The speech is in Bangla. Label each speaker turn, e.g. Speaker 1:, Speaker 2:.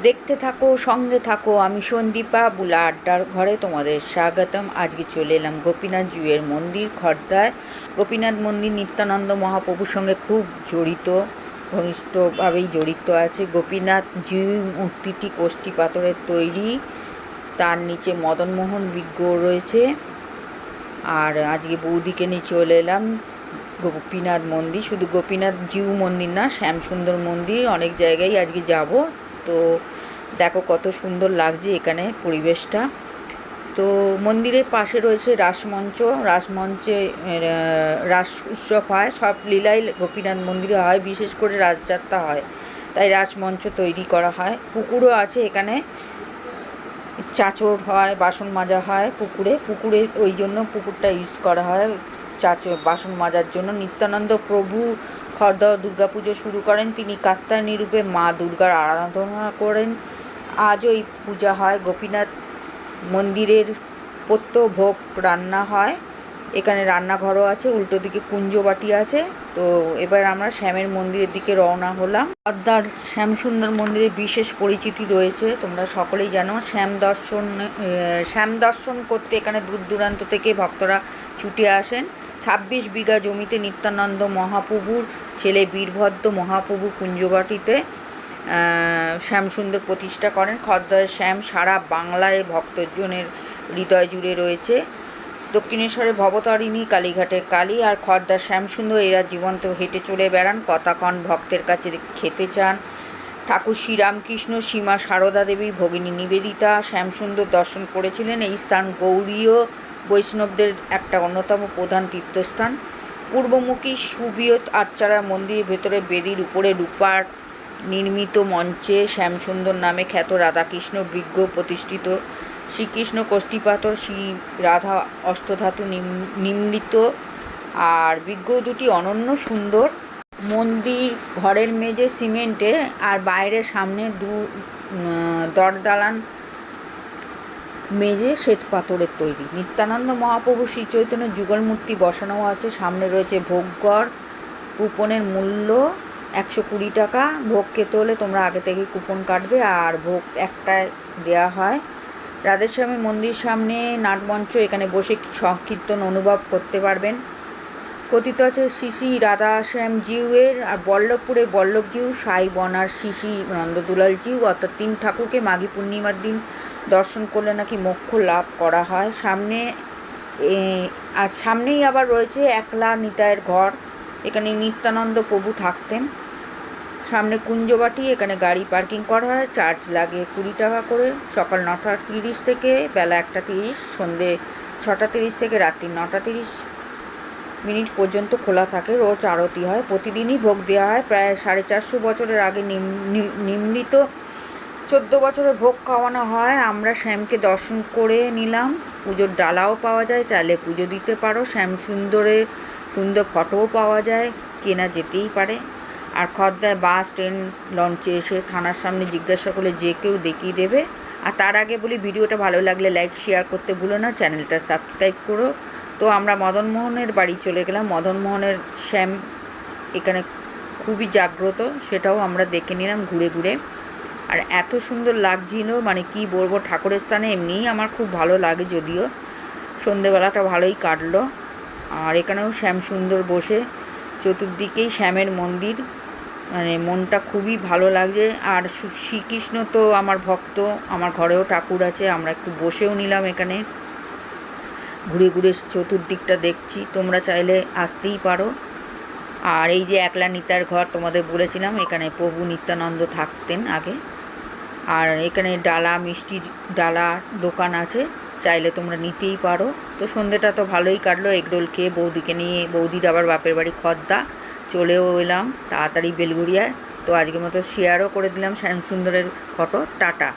Speaker 1: দেখতে থাকো, সঙ্গে থাকো। আমি সন্দীপা বুলা আড্ডার ঘরে তোমাদের স্বাগতম। আজকে চলে এলাম গোপীনাথ জুয়ের মন্দির খর্দায়। গোপীনাথ মন্দির নিত্যানন্দ মহাপ্রভুর সঙ্গে খুব জড়িত, ঘনিষ্ঠভাবেই জড়িত আছে। গোপীনাথ জিউ মূর্তিটি কোষ্ঠী পাথরের তৈরি। তার নিচে মদনমোহন বিজ্ঞ রয়েছে। আর আজকে বৌদিকে নিয়ে চলে এলাম গোপীনাথ মন্দির। শুধু গোপীনাথ জিউ মন্দির না, শ্যামসুন্দর মন্দির, অনেক জায়গায় আজকে যাব। তো দেখো কত সুন্দর লাগছে এখানে পরিবেশটা। তো মন্দিরের পাশে রয়েছে রাসমঞ্চ। রাসমঞ্চে রাস উৎসব হয়। সব লীলাই গোপীনাথ মন্দিরে হয়, বিশেষ করে রাজযাত্রা হয়। তাই রাসমঞ্চ তৈরি করা হয়। পুকুরও আছে এখানে। চাচর হয়, বাসন মাজা হয় পুকুরে। পুকুরে ওই জন্য পুকুরটা ইউজ করা হয়। চাঁচড়, বাসন মাজার জন্য। নিত্যানন্দ প্রভু খর্দা দুর্গা পুজো শুরু করেন। তিনি কাত্তায়নী রূপে মা দুর্গার আরাধনা করেন। আজও এই পূজা হয়। গোপীনাথ মন্দিরের পত্য ভোগ রান্না হয়। এখানে রান্নাঘরও আছে, উল্টো দিকে কুঞ্জবাটি আছে। তো এবার আমরা শ্যামের মন্দিরের দিকে রওনা হলাম। পদ্মার শ্যামসুন্দর মন্দিরে বিশেষ পরিচিতি রয়েছে, তোমরা সকলেই জানো। শ্যাম দর্শন শ্যাম দর্শন করতে এখানে দূর দূরান্ত থেকে ভক্তরা ছুটে আসেন। ছাব্বিশ বিঘা জমিতে নিত্যানন্দ মহাপ্রভুর ছেলে বীরভদ্র মহাপ্রভু কুঞ্জবাটিতে শ্যামসুন্দর প্রতিষ্ঠা করেন। খদ্দয়ের শ্যাম সারা বাংলায় ভক্তজনের হৃদয় জুড়ে রয়েছে। দক্ষিণেশ্বরে ভবতারিণী, কালীঘাটের কালী আর খর্দার শ্যামসুন্দর এরা জীবন্ত হেঁটে চলে বেড়ান। কথাক্ষণ ভক্তের কাছে খেতে চান। ঠাকুর শ্রীরামকৃষ্ণ, সীমা সারদা দেবী, ভগিনী নিবেদিতা, শ্যামসুন্দর দর্শন করেছিলেন। এই স্থান গৌড়ীয় বৈষ্ণবদের একটা অন্যতম প্রধান তীর্থস্থান। পূর্বমুখী সুবিয়ত আচ্চারা মন্দিরের ভেতরে বেদির উপরে রূপার নির্মিত মঞ্চে শ্যামসুন্দর নামে খ্যাত রাধাকৃষ্ণ বিজ্ঞ প্রতিষ্ঠিত। শ্রীকৃষ্ণ কোষ্ঠীপাতর শ্রী রাধা অষ্টধাতু নিম- নিমৃত। আর বিজ্ঞ দুটি অনন্য সুন্দর। মন্দির ঘরের মেঝে সিমেন্টে আর বাইরে সামনে দু দরদালান মেঝে শ্বেত পাথরের তৈরি। নিত্যানন্দ মহাপ্রভু শ্রী চৈতন্য যুগল মূর্তি বসানো আছে। সামনে রয়েছে ভোগগড় কুপনের মূল্য একশো কুড়ি টাকা। ভোগ খেতে হলে তোমরা আগে থেকে কুপন কাটবে আর ভোগ একটায় দেওয়া হয়। রাধেশ্যামী মন্দির সামনে নাটমঞ্চ, এখানে বসে সংকীর্তন অনুভব করতে পারবেন। কথিত আছে শিশি রাধা শ্যাম জিউয়ের আর বল্লভপুরে বল্লভ জিউ সাই বনার শিশি নন্দদুলাল জিউ অর্থাৎ তিন ঠাকুরকে মাঘী পূর্ণিমার দিন দর্শন করলে নাকি মোক্ষ লাভ করা হয়। সামনে আর সামনেই আবার রয়েছে একলা নিতায়ের ঘর। এখানে নিত্যানন্দ প্রভু থাকতেন। সামনে কুঞ্জবাটি, এখানে গাড়ি পার্কিং করা হয়, চার্জ লাগে কুড়ি টাকা করে। সকাল নটা তিরিশ থেকে, বেলা একটা তিরিশ, সন্ধে ছটা তিরিশ থেকে, রাত্রি নটা তিরিশ মিনিট পর্যন্ত খোলা থাকে, রোজ আরতি হয়। প্রতিদিনই ভোগ দেওয়া হয়। প্রায় সাড়ে চারশো বছরের আগে নিম্নিত চোদ্দ বছরের ভোগ খাওয়ানো হয়। আমরা শ্যামকে দর্শন করে নিলাম। পুজোর ডালাও পাওয়া যায়, চাইলে পুজো দিতে পারো। শ্যাম সুন্দরে, সুন্দর ফটোও পাওয়া যায়, কেনা যেতেই পারে। আর খদ্দায় বাস, ট্রেন, লঞ্চে এসে থানার সামনে জিজ্ঞাসা করলে যে কেউ দেখিয়ে দেবে। আর তার আগে বলি, ভিডিওটা ভালো লাগলে লাইক শেয়ার করতে ভুলো না। চ্যানেলটা সাবস্ক্রাইব করো। তো আমরা মদনমোহনের বাড়ি চলে গেলাম। মদনমোহনের শ্যাম এখানে খুবই জাগ্রত, সেটাও আমরা দেখে নিলাম ঘুরে ঘুরে। আর এত সুন্দর লাগছিল মানে কি বলব, ঠাকুরের স্থানে এমনিই আমার খুব ভালো লাগে যদিও। সন্ধেবেলাটা ভালোই কাটলো। আর এখানেও শ্যাম সুন্দর বসে, চতুর্দিকেই শ্যামের মন্দির। মানে মনটা খুবই ভালো লাগছে। আর শ্রীকৃষ্ণ তো আমার ভক্ত, আমার ঘরেও ঠাকুর আছে, আমরা একটু বসেও নিলাম এখানে। ঘুরে ঘুরে চতুর্দিকটা দেখছি। তোমরা চাইলে আসতেই পারো। আর এই যে একলা নিতার ঘর তোমাদের বলেছিলাম, এখানে প্রভু নিত্যানন্দ থাকতেন আগে। আর এখানে ডালা, মিষ্টি ডালা দোকান আছে, চাইলে তোমরা নিতেই পারো। তো সন্ধ্যেটা তো ভালোই কাটলো এগরোল খেয়ে বৌদিকে নিয়ে, বৌদির আবার বাপের বাড়ি খদ্দা। চলেও এলাম, তাড়াতাড়ি বেলগুড়িয়ায় তো আজকের মতো শেয়ারও করে দিলাম, শ্যামসুন্দরের ফটো টাটা।